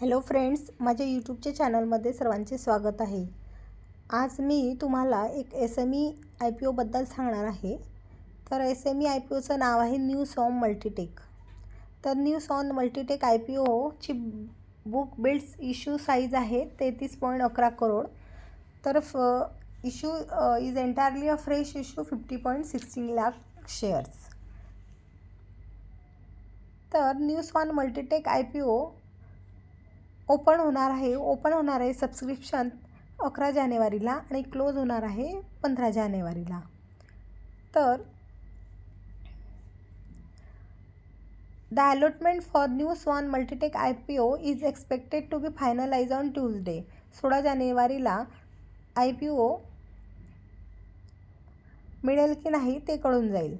Hello friends माझ्या यूट्यूबच्या चॅनलमध्ये सर्वांचे स्वागत आहे. आज मी तुम्हाला एक S M E I P ओबद्दल सांगणार आहे. तर S M E I P ओचं नाव आहे न्यू सॉन मल्टीटेक तर new sworn Multitech I P ओची book builds issue size आहे तेहतीस पॉईंट अकरा करोड तर फ issue is entirely a fresh issue fifty point sixteen lakh shares तर new sworn Multitech I P O open होणार आहे. ओपन होणार आहे सबस्क्रिप्शन अकरा जानेवारीला आणि क्लोज होणार आहे पंधरा जानेवारीला. तर the allotment for New Swan Multitech I P O is expected to be finalise on Tuesday. सोळा जानेवारीला आय पी ओ मिळेल की नाही ते कळून जाईल.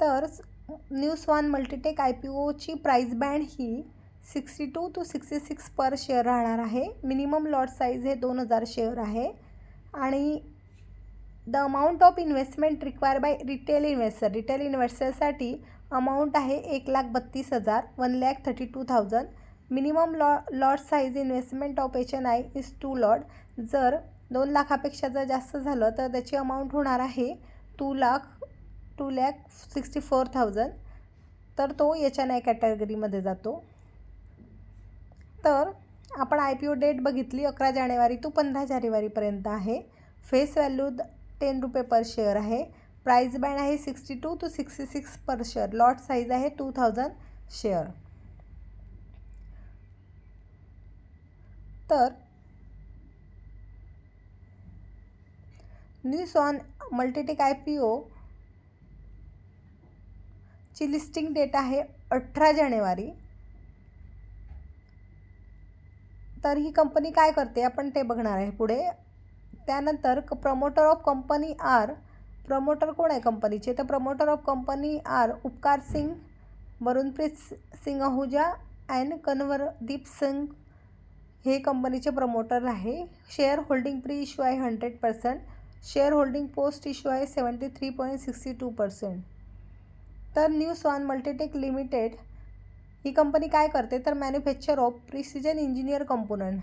तर New Swan Multitech I P ओची price band he sixty two to sixty six per share राहणार आहे. मिनिमम लॉट साईज हे दोन हजार शेअर आहे. आणि the amount of investment require by retail investor. Retail इन्व्हेस्टरसाठी amount आहे एक लाख बत्तीस हजार one lakh thirty two thousand. Minimum law lot size investment of H N I is two lot. जर दोन लाखापेक्षा जर जास्त झालं तर त्याची अमाऊंट होणार आहे two lakh two lakh sixty four thousand. तर तो एच एन आय कॅटेगरीमध्ये जातो. तर आपण आय पी ओ डेट बघितली अकरा जानेवारी टू पंधरा जानेवारीपर्यंत आहे. फेस व्हॅल्यू टेन रुपये पर शेअर आहे. प्राईज बँड आहे sixty two to sixty six per share. Lot size आहे टू थाउजंड शेअर. तर New Swan Multitech I P O ची लिस्टिंग डेट आहे अठरा जानेवारी. तर ही कंपनी काय करते? आपण ते बघणार आहे पुढे. त्यानंतर क promoter of company are promoter कोण आहे कंपनीचे तर promoter of company are Upkar Singh Varunpreet Singh Ahuja and Kanwardeep Singh हे कंपनीचे प्रमोटर आहे. शेअर होल्डिंग प्री इश्यू आहे hundred percent shareholding post issue आहे seventy three point sixty two percent तर न्यू सॉन मल्टीटेक लिमिटेड ही company काय करते? तर manufacture of precision engineer component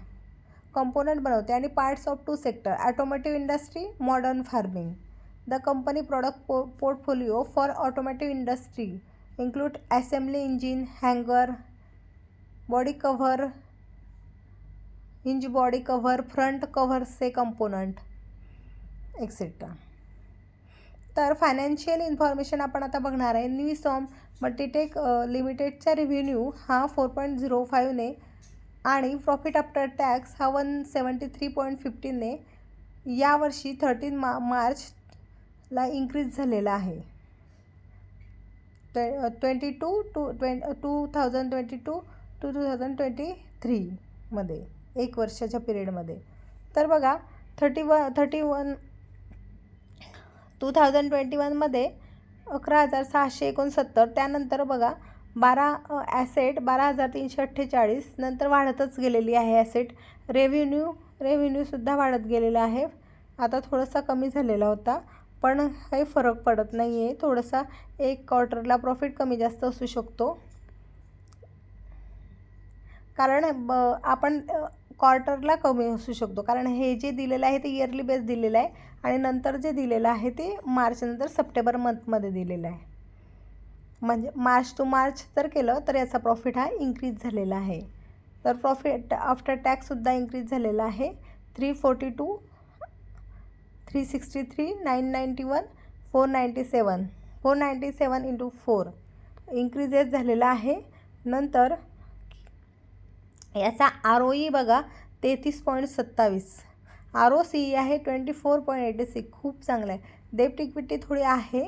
component बनवते आणि parts of two sector automotive industry modern farming the company product पो portfolio for automotive industry include assembly engine हँगर body cover इंज body cover front कव्हर्सचे कंपोनंट एक्सेट्रा तर financial information आपण आता बघणार आहे. न्यू सॉम मल्टीटेक लिमिटेडचा रिव्हेन्यू हा फोर पॉईंट झिरो फाईव्हने आणि प्रॉफिट आफ्टर टॅक्स हा वन सेवन्टी थ्री पॉईंट फिफ्टीनने यावर्षी थर्टीन मा मार्चला इन्क्रीज झालेला आहे. ट्वे twenty two to ट्वें two thousand twenty two two two thousand twenty थ्रीमध्ये एक वर्षाच्या पिरियडमध्ये तर बघा thirty one thirty one two thousand twenty वनमध्ये अकरा हजार सहाशे एकोणसत्तर. त्यानंतर बघा बारा ॲसेट बारा हजार तीनशे अठ्ठेचाळीस. नंतर वाढतच गेलेली आहे ॲसेट रेव्हेन्यू रेव्हेन्यूसुद्धा वाढत गेलेला आहे. आता थोडासा कमी झालेला होता पण काही फरक पडत नाही आहे थोडासा एक क्वार्टरला प्रॉफिट कमी जास्त असू शकतो. कारण ब आपण क्वार्टरला कमी असू शकतो. कारण हे जे दिलेलं आहे ते इयरली बेस दिलेलं आहे आणि नंतर जे दिलेलं आहे ते मार्चनंतर सप्टेंबर मंथमध्ये दिलेलं आहे. म्हणजे मार्च टू मार्च जर केलं तर याचा प्रॉफिट हा इन्क्रीज झालेला आहे. तर प्रॉफिट आफ्टर टॅक्ससुद्धा इन्क्रीज झालेला आहे. Three forty two three sixty three nine ninety one four ninety seven four ninety seven into four increases झालेला आहे. नंतर याचा आर ओ ई बघा तेहतीस पॉईंट सत्तावीस. आर ओ सी ई आहे twenty four point eighty six. खूप चांगलं आहे डेप्ट इक्विटी थोडी आहे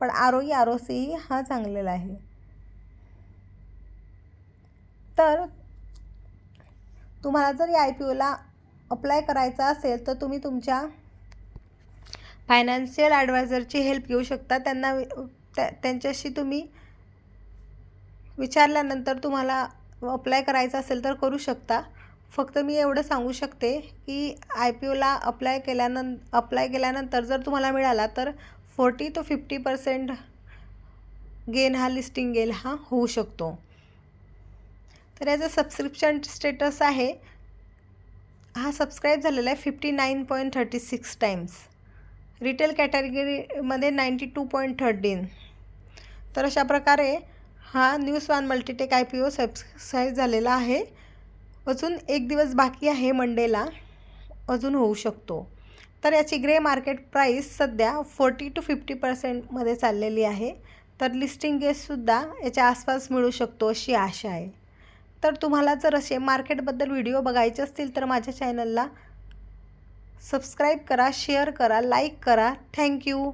पण R O E R O C E हा चांगलेला आहे. तर तुम्हाला जर या आय पी ओला अप्लाय करायचा असेल तर तुम्ही तुमच्या फायनान्शियल ॲडवायझरची हेल्प घेऊ शकता. त्यांना त्या त्यांच्याशी तुम्ही विचारल्यानंतर तुम्हाला अप्लाय करायचं असेल तर करू शकता. फक्त मी एवढं सांगू शकते की आय पी ओला अप्लाय केल्यानं अप्लाय केल्यानंतर जर तुम्हाला मिळाला तर forty two fifty percent gain हा लिस्टिंग गेल हा होऊ शकतो. तर याचं सबस्क्रिप्शन स्टेटस आहे. हा सबस्क्राईब झालेला आहे fifty nine point thirty six times retail कॅटेगरीमध्ये नाईंटी टू पॉईंट थर्टीन तर अशा प्रकारे हा New Swan Multitech I P O subscribe झालेला आहे. अजून एक दिवस बाकी आहे मंडेला. अजून होऊ शकतो. तर याची ग्रे मार्केट प्राईस सध्या फोर्टी टू फिफ्टी पर्सेंटमध्ये चाललेली आहे. तर लिस्टिंग गेससुद्धा याच्या आसपास मिळू शकतो अशी आशा आहे. तर तुम्हाला जर असे मार्केटबद्दल व्हिडिओ बघायचे असतील तर माझ्या चॅनलला सबस्क्राईब करा शेअर करा लाईक करा. थँक्यू